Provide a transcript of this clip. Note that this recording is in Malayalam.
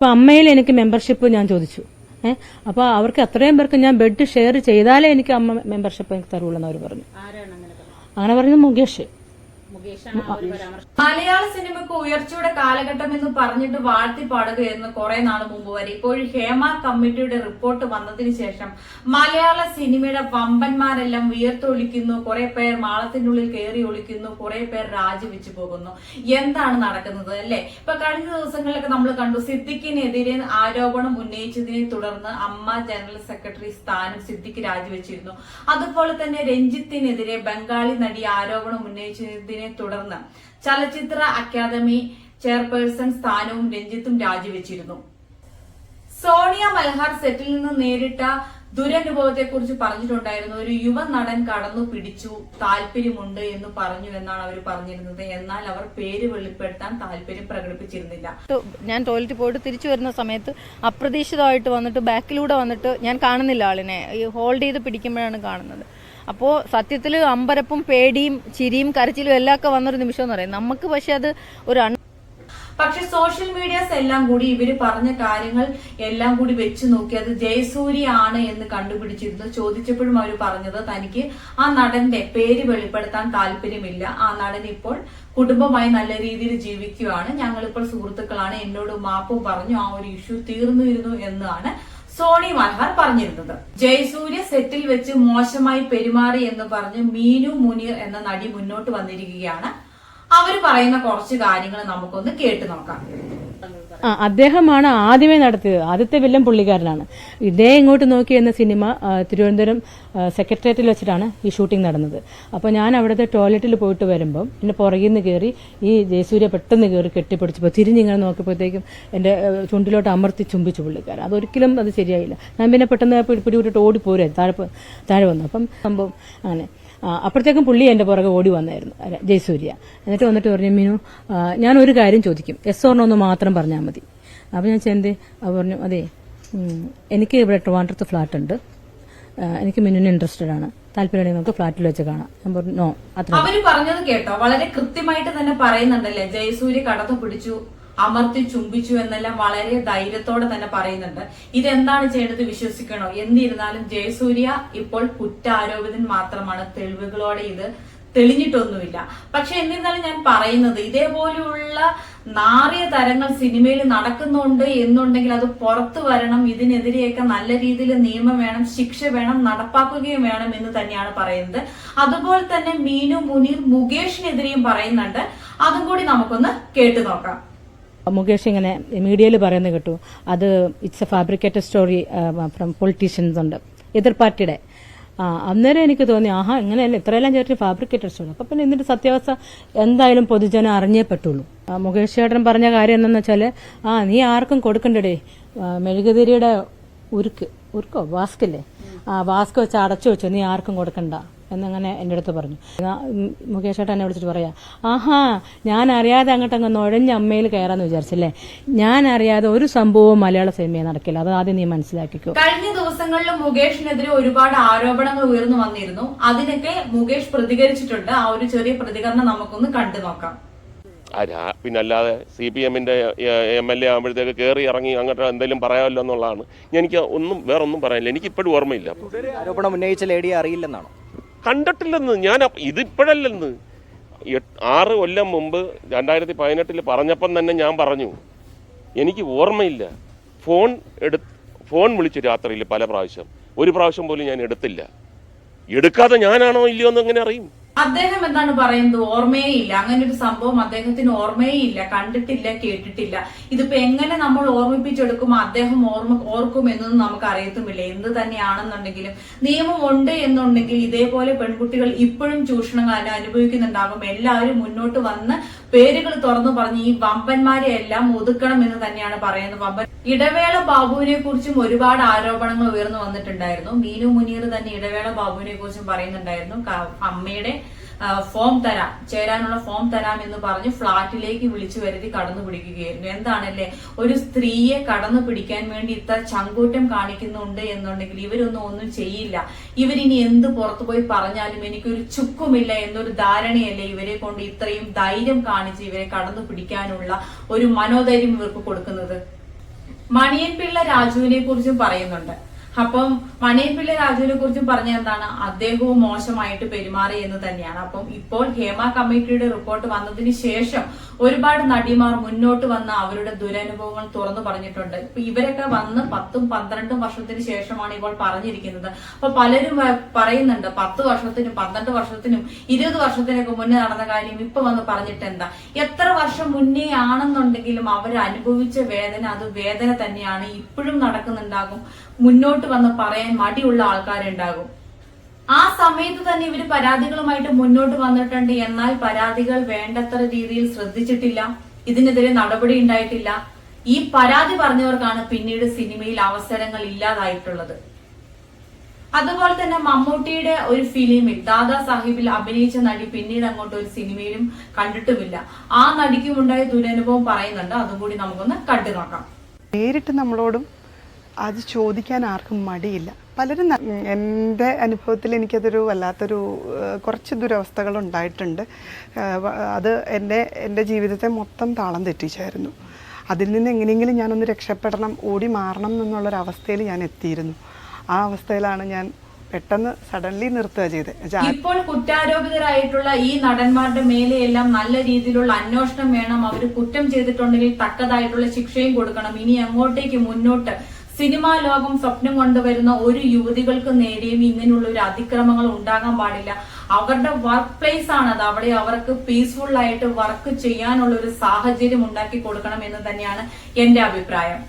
അപ്പൊ അമ്മയിൽ എനിക്ക് മെമ്പർഷിപ്പ് ഞാൻ ചോദിച്ചു. ഏഹ് അപ്പൊ അവർക്ക് അത്രയും പേർക്ക് ഞാൻ ബെഡ് ഷെയർ ചെയ്താലേ എനിക്ക് അമ്മ മെമ്പർഷിപ്പ് എനിക്ക് തരുള്ളൂ എന്ന് അവർ പറഞ്ഞു. ആരാണ് അങ്ങനെ പറഞ്ഞു അങ്ങനെ പറഞ്ഞത് മുകേഷ് മുകേഷാണ് ആ ഒരു പരാമർശം മലയാള സിനിമയ്ക്ക് ഉയർച്ചയുടെ കാലഘട്ടം എന്ന് പറഞ്ഞിട്ട് വാഴ്ത്തി പാടുകയായിരുന്നു കുറെ നാൾ മുമ്പ് വരെ. ഇപ്പോൾ ഹേമ കമ്മിറ്റിയുടെ റിപ്പോർട്ട് വന്നതിന് ശേഷം മലയാള സിനിമയുടെ വമ്പന്മാരെല്ലാം വിയർത്തൊളിക്കുന്നു കുറെ പേർ മാളത്തിനുള്ളിൽ കയറി ഒളിക്കുന്നു കുറെ പേർ രാജിവെച്ചു പോകുന്നു. എന്താണ് നടക്കുന്നത് അല്ലെ? ഇപ്പൊ കഴിഞ്ഞ ദിവസങ്ങളിലൊക്കെ നമ്മൾ കണ്ടു സിദ്ദിഖിനെതിരെ ആരോപണം ഉന്നയിച്ചതിനെ തുടർന്ന് അമ്മ ജനറൽ സെക്രട്ടറി സ്ഥാനം സിദ്ദിഖ് രാജിവെച്ചിരുന്നു. അതുപോലെ തന്നെ രഞ്ജിത്തിനെതിരെ ബംഗാളി നടി ആരോപണം ഉന്നയിച്ചതിനെ തുടർന്ന് ചലച്ചിത്ര അക്കാദമി ചെയർപേഴ്സൺ സ്ഥാനവും രഞ്ജിത്തും രാജിവെച്ചിരുന്നു. സോണിയ മൽഹാർ സെറ്റിൽ നിന്ന് നേരിട്ട ദുരനുഭവത്തെ കുറിച്ച് പറഞ്ഞിട്ടുണ്ടായിരുന്നു. ഒരു യുവ നടൻ കടന്നു പിടിച്ചു. താല്പര്യമുണ്ട് എന്ന് പറഞ്ഞു എന്നാണ് അവർ പറഞ്ഞിരുന്നത്. എന്നാൽ അവർ പേര് വെളിപ്പെടുത്താൻ താല്പര്യം പ്രകടിപ്പിച്ചിരുന്നില്ല. ഞാൻ ടോയ്ലറ്റ് പോയിട്ട് തിരിച്ചു വരുന്ന സമയത്ത് അപ്രതീക്ഷിതമായിട്ട് വന്നിട്ട് ബാക്കിലൂടെ വന്നിട്ട് ഞാൻ കാണുന്നില്ല ആളിനെ. ഹോൾഡ് ചെയ്ത് പിടിക്കുമ്പോഴാണ് കാണുന്നത്. അപ്പോൾ സത്യത്തിൽ അമ്പരപ്പും പേടിയും ചിരിയും കരച്ചിലും എല്ലാം ഒക്കെ വന്നൊരു നിമിഷം എന്ന് പറയും. നമുക്ക് പക്ഷെ അത് ഒരു പക്ഷെ സോഷ്യൽ മീഡിയാസ് എല്ലാം കൂടി ഇവർ പറഞ്ഞ കാര്യങ്ങൾ എല്ലാം കൂടി വെച്ച് നോക്കി അത് ജയസൂര്യ ആണ് എന്ന് കണ്ടുപിടിച്ചിരുന്നു. ചോദിച്ചപ്പോഴും അവർ പറഞ്ഞത് തനിക്ക് ആ നടന്റെ പേര് വെളിപ്പെടുത്താൻ താല്പര്യമില്ല. ആ നടൻ ഇപ്പോൾ കുടുംബമായി നല്ല രീതിയിൽ ജീവിക്കുകയാണ് ഞങ്ങളിപ്പോൾ സുഹൃത്തുക്കളാണ്. എന്നോട് മാപ്പും പറഞ്ഞു ആ ഒരു ഇഷ്യൂ തീർന്നിരുന്നു എന്നാണ് സോണി മൽഹാർ പറഞ്ഞിരുന്നത്. ജയസൂര്യ സെറ്റിൽ വെച്ച് മോശമായി പെരുമാറി എന്ന് പറഞ്ഞ് മീനു മുനീർ എന്ന നടി മുന്നോട്ട് വന്നിരിക്കുകയാണ്. അവർ പറയുന്ന കുറച്ച് കാര്യങ്ങൾ നമുക്കൊന്ന് കേട്ടു നോക്കാം. ആ അദ്ദേഹമാണ് ആദ്യമേ നടത്തിയത്. ആദ്യത്തെ വില്ലൻ പുള്ളിക്കാരനാണ്. ഇതേ ഇങ്ങോട്ട് നോക്കി എന്ന സിനിമ തിരുവനന്തപുരം സെക്രട്ടേറിയറ്റിൽ വെച്ചിട്ടാണ് ഈ ഷൂട്ടിംഗ് നടന്നത്. അപ്പോൾ ഞാൻ അവിടുത്തെ ടോയ്ലറ്റിൽ പോയിട്ട് വരുമ്പം എന്നെ പുറകിൽ നിന്ന് കയറി ഈ ജയസൂര്യ പെട്ടെന്ന് കയറി കെട്ടിപ്പിടിച്ചപ്പോൾ തിരിഞ്ഞിങ്ങനെ നോക്കിയപ്പോഴത്തേക്കും എന്റെ ചുണ്ടിലോട്ട് അമർത്തി ചുംബിച്ചു പുള്ളിക്കാരൻ. അതൊരിക്കലും അത് ശരിയായില്ല. ഞാൻ പിന്നെ പെട്ടെന്ന് പിടി- പിടിവിട്ടിട്ട് ഓടിപ്പോരെ താഴെ താഴെ വന്നു. അപ്പം സംഭവം അങ്ങനെ. അപ്പോഴത്തേക്കും പുള്ളി എന്റെ പുറകെ ഓടി വന്നായിരുന്നു ജയസൂര്യ. എന്നിട്ട് വന്നിട്ട് പറഞ്ഞു മീനു ഞാൻ ഒരു കാര്യം ചോദിക്കും. എസ് ഓർണോ എന്ന് മാത്രം പറഞ്ഞാൽ അപ്പോൾ ഞാൻ ചെന്ത് പറഞ്ഞു അതെ എനിക്ക് ഇവിടെ ട്രിവാൻഡ്രത്ത് ഫ്ലാറ്റ് ഉണ്ട്. എനിക്ക് മിനുവിന് ഇൻട്രസ്റ്റഡ് ആണ്. താല്പര്യമുണ്ടെങ്കിൽ നമുക്ക് ഫ്ലാറ്റിൽ വെച്ച് കാണാം. ഞാൻ പറഞ്ഞു നോ അത്ര അവർ പറഞ്ഞത് കേട്ടോ വളരെ കൃത്യമായിട്ട് തന്നെ പറയുന്നുണ്ടല്ലേ? ജയസൂര്യ കടത്തു പിടിച്ചു അമർത്തി ചുംബിച്ചു എന്നെല്ലാം വളരെ ധൈര്യത്തോടെ തന്നെ പറയുന്നുണ്ട്. ഇതെന്താണ് ചെയ്യേണ്ടത് വിശ്വസിക്കണോ? എന്നിരുന്നാലും ജയസൂര്യ ഇപ്പോൾ കുറ്റാരോപിതൻ മാത്രമാണ്. തെളിവുകളോടെ ഇത് തെളിഞ്ഞിട്ടൊന്നുമില്ല. പക്ഷെ എന്നിരുന്നാലും ഞാൻ പറയുന്നത് ഇതേപോലെയുള്ള നാറിയ തരങ്ങൾ സിനിമയിൽ നടക്കുന്നുണ്ട് എന്നുണ്ടെങ്കിൽ അത് പുറത്തു വരണം ഇതിനെതിരെയൊക്കെ നല്ല രീതിയിൽ നിയമം വേണം ശിക്ഷ വേണം നടപ്പാക്കുകയും വേണം എന്ന് തന്നെയാണ് പറയുന്നത്. അതുപോലെ തന്നെ മീനു മുനീർ മുകേഷിനെതിരെയും പറയുന്നുണ്ട്. അതും കൂടി നമുക്കൊന്ന് കേട്ടു നോക്കാം. മുകേഷ് ഇങ്ങനെ മീഡിയയിൽ പറയുന്നത് കേട്ടു. അത് it's a fabricated story from politicians ഉണ്ട്. എതിർ പാർട്ടിയുടെ. അന്നേരം എനിക്ക് തോന്നി ആഹാ ഇങ്ങനെയല്ല ഇത്രയെല്ലാം ചേർത്ത് ഫാബ്രിക്കേറ്റഡ് സ്റ്റോറി അപ്പൊ പിന്നെ ഇതിന്റെ സത്യാവസ്ഥ എന്തായാലും പൊതുജനം അറിഞ്ഞേ പറ്റുള്ളൂ. മുകേഷ് ചേട്ടൻ പറഞ്ഞ കാര്യം എന്താണെന്ന് വെച്ചാൽ ആ നീ ആർക്കും കൊടുക്കണ്ടടേ. മെഴുകുതിരിയുടെ ഉരുക്ക് ഉരുക്കോ? വാസ്കില്ലേ? ആ വാസ്ക് വെച്ച് അടച്ചു വെച്ചു നീ ആർക്കും കൊടുക്കണ്ട. എന്നങ്ങനെ എന്റെ അടുത്ത് പറഞ്ഞു. മുകേഷ് ചേട്ടൻ എന്നെ വിളിച്ചിട്ട് പറയാ ആഹാ ഞാൻ അറിയാതെ അങ്ങോട്ട് അങ്ങ് നുഴഞ്ഞ അമ്മയിൽ കയറാന്ന് വിചാരിച്ചല്ലേ? ഞാൻ അറിയാതെ ഒരു സംഭവവും മലയാള സിനിമയെ നടക്കില്ല. അത് ആദ്യം നീ മനസ്സിലാക്കിക്കോ. കഴിഞ്ഞ ദിവസങ്ങളിലും മുകേഷിനെതിരെ ഒരുപാട് ആരോപണങ്ങൾ ഉയർന്നു വന്നിരുന്നു. അതിനൊക്കെ മുകേഷ് പ്രതികരിച്ചിട്ടുണ്ട്. ആ ഒരു ചെറിയ പ്രതികരണം നമുക്കൊന്ന് കണ്ടു നോക്കാം. ആ രാ- പിന്നല്ലാതെ സി പി എമ്മിന്റെ എം എൽ എ ആകുമ്പോഴത്തേക്ക് കയറി ഇറങ്ങി അങ്ങോട്ട് എന്തെങ്കിലും പറയാമല്ലോ എന്നുള്ളതാണ്. എനിക്ക് ഒന്നും വേറെ ഒന്നും പറയാനില്ല. എനിക്ക് ഇപ്പോഴും ഓർമ്മയില്ല. ആരോപണം ഉന്നയിച്ച ലേഡിയെ അറിയില്ലെന്നാണോ? കണ്ടിട്ടില്ലെന്ന്. ഞാൻ ഇതിപ്പോഴല്ലെന്ന്. ആറ് കൊല്ലം മുമ്പ് രണ്ടായിരത്തി പതിനെട്ടിൽ പറഞ്ഞപ്പം തന്നെ ഞാൻ പറഞ്ഞു. എനിക്ക് ഓർമ്മയില്ല. ഫോൺ എടു ഫോൺ വിളിച്ചു രാത്രിയിൽ പല പ്രാവശ്യം. ഒരു പ്രാവശ്യം പോലും ഞാൻ എടുത്തില്ല. എടുക്കാതെ ഞാനാണോ ഇല്ലയോ എന്ന് എങ്ങനെ അറിയും? അദ്ദേഹം എന്താണ് പറയുന്നത്? ഓർമ്മയേ ഇല്ല അങ്ങനെ ഒരു സംഭവം അദ്ദേഹത്തിന് ഓർമ്മയേ ഇല്ല കണ്ടിട്ടില്ല കേട്ടിട്ടില്ല. ഇതിപ്പോ എങ്ങനെ നമ്മൾ ഓർമ്മിപ്പിച്ചെടുക്കും? അദ്ദേഹം ഓർമ്മ ഓർക്കും എന്നൊന്നും നമുക്ക് അറിയത്തുമില്ല. എന്ത് തന്നെയാണെന്നുണ്ടെങ്കിലും നിയമം ഉണ്ട് എന്നുണ്ടെങ്കിൽ ഇതേപോലെ പെൺകുട്ടികൾ ഇപ്പോഴും ചൂഷണങ്ങൾ അനു- അനുഭവിക്കുന്നുണ്ടാകും. എല്ലാവരും മുന്നോട്ട് വന്ന് പേരുകൾ തുറന്നു പറഞ്ഞ് ഈ വമ്പന്മാരെ എല്ലാം ഒതുക്കണം എന്ന് തന്നെയാണ് പറയുന്നത്. വമ്പൻ ഇടവേള ബാബുവിനെ കുറിച്ചും ഒരുപാട് ആരോപണങ്ങൾ ഉയർന്നു വന്നിട്ടുണ്ടായിരുന്നു. മീനു മുനീർ തന്നെ ഇടവേള ബാബുവിനെ കുറിച്ചും പറയുന്നുണ്ടായിരുന്നു. അമ്മയുടെ ഫോം തരാം. ചേരാനുള്ള ഫോം തരാം എന്ന് പറഞ്ഞ് ഫ്ളാറ്റിലേക്ക് വിളിച്ചു വരുത്തി കടന്നു പിടിക്കുകയായിരുന്നു. എന്താണല്ലേ? ഒരു സ്ത്രീയെ കടന്നു പിടിക്കാൻ വേണ്ടി ഇത്ര ചങ്കൂറ്റം കാണിക്കുന്നുണ്ട് എന്നുണ്ടെങ്കിൽ ഇവരൊന്നും ഒന്നും ചെയ്യില്ല. ഇവരിനി എന്ത് പുറത്തു പോയി പറഞ്ഞാലും എനിക്കൊരു ചുക്കുമില്ല എന്നൊരു ധാരണയല്ലേ ഇവരെ കൊണ്ട് ഇത്രയും ധൈര്യം കാണിച്ച് ഇവരെ കടന്നു പിടിക്കാനുള്ള ഒരു മനോധൈര്യം ഇവർക്ക് കൊടുക്കുന്നത്? മണിയൻപിള്ള രാജുവിനെ കുറിച്ചും പറയുന്നുണ്ട്. അപ്പം മണിയപ്പിള്ളി രാജുവിനെ കുറിച്ച് പറഞ്ഞ എന്താണ്? അദ്ദേഹവും മോശമായിട്ട് പെരുമാറി എന്ന് തന്നെയാണ്. അപ്പം ഇപ്പോൾ ഹേമ കമ്മിറ്റിയുടെ റിപ്പോർട്ട് വന്നതിന് ശേഷം ഒരുപാട് നടിമാർ മുന്നോട്ട് വന്ന അവരുടെ ദുരനുഭവങ്ങൾ തുറന്നു പറഞ്ഞിട്ടുണ്ട്. ഇപ്പൊ ഇവരൊക്കെ വന്ന് പത്തും പന്ത്രണ്ടും വർഷത്തിന് ശേഷമാണ് ഇപ്പോൾ പറഞ്ഞിരിക്കുന്നത്. അപ്പൊ പലരും പറയുന്നുണ്ട് പത്ത് വർഷത്തിനും പന്ത്രണ്ട് വർഷത്തിനും ഇരുപത് വർഷത്തിനൊക്കെ മുന്നേ നടന്ന കാര്യം ഇപ്പൊ വന്ന് പറഞ്ഞിട്ട് എന്താ? എത്ര വർഷം മുന്നേ ആണെന്നുണ്ടെങ്കിലും അവർ അനുഭവിച്ച വേദന അത് വേദന തന്നെയാണ്. ഇപ്പോഴും നടക്കുന്നുണ്ടാകും. മുന്നോട്ട് വന്ന് പറയാൻ മടിയുള്ള ആൾക്കാരുണ്ടാകും ആ സമയത്ത് തന്നെ ഇവർ പരാതികളുമായിട്ട് മുന്നോട്ട് വന്നിട്ടുണ്ട്. എന്നാൽ പരാതികൾ വേണ്ടത്ര രീതിയിൽ ശ്രദ്ധിച്ചിട്ടില്ല. ഇതിനെതിരെ നടപടി ഉണ്ടായിട്ടില്ല. ഈ പരാതി പറഞ്ഞവർക്കാണ് പിന്നീട് സിനിമയിൽ അവസരങ്ങൾ ഇല്ലാതായിട്ടുള്ളത്. അതുപോലെ തന്നെ മമ്മൂട്ടിയുടെ ഒരു ഫിലിമിൽ ദാദാ സാഹിബിൽ അഭിനയിച്ച നടി പിന്നീട് അങ്ങോട്ട് ഒരു സിനിമയിലും കണ്ടിട്ടുമില്ല. ആ നടിക്കും ഉണ്ടായ ദുരനുഭവം പറയുന്നുണ്ട്. അതും കൂടി നമുക്കൊന്ന് കണ്ടു നോക്കാം നേരിട്ട് നമ്മളോടും അത് ചോദിക്കാൻ ആർക്കും മടിയില്ല. പലരും എന്റെ അനുഭവത്തിൽ എനിക്കതൊരു വല്ലാത്തൊരു കുറച്ച് ദുരവസ്ഥകൾ ഉണ്ടായിട്ടുണ്ട്. അത് എന്റെ എന്റെ ജീവിതത്തെ മൊത്തം താളം തെറ്റിച്ചായിരുന്നു. അതിൽ നിന്ന് എങ്ങനെയെങ്കിലും ഞാനൊന്ന് രക്ഷപ്പെടണം ഓടി മാറണം എന്നുള്ളൊരവസ്ഥയിൽ ഞാൻ എത്തിയിരുന്നു. ആ അവസ്ഥയിലാണ് ഞാൻ പെട്ടെന്ന് സഡൻലി നിർത്തുക ചെയ്തത്. ഇപ്പോൾ കുറ്റാരോപിതരായിട്ടുള്ള ഈ നടന്മാരുടെ മേലെയെല്ലാം നല്ല രീതിയിലുള്ള അന്വേഷണം വേണം. അവർ കുറ്റം ചെയ്തിട്ടുണ്ടെങ്കിൽ തക്കതായിട്ടുള്ള ശിക്ഷയും കൊടുക്കണം. ഇനി അങ്ങോട്ടേക്ക് മുന്നോട്ട് സിനിമാ ലോകം സ്വപ്നം കൊണ്ടുവരുന്ന ഒരു യുവതികൾക്ക് നേരെയും ഇങ്ങനെയുള്ള ഒരു അതിക്രമങ്ങൾ ഉണ്ടാകാൻ പാടില്ല. അവരുടെ വർക്ക് പ്ലേസ് ആണത്. അവിടെ അവർക്ക് പീസ്ഫുൾ ആയിട്ട് വർക്ക് ചെയ്യാനുള്ള ഒരു സാഹചര്യം ഉണ്ടാക്കി കൊടുക്കണം എന്ന് തന്നെയാണ് എന്റെ അഭിപ്രായം.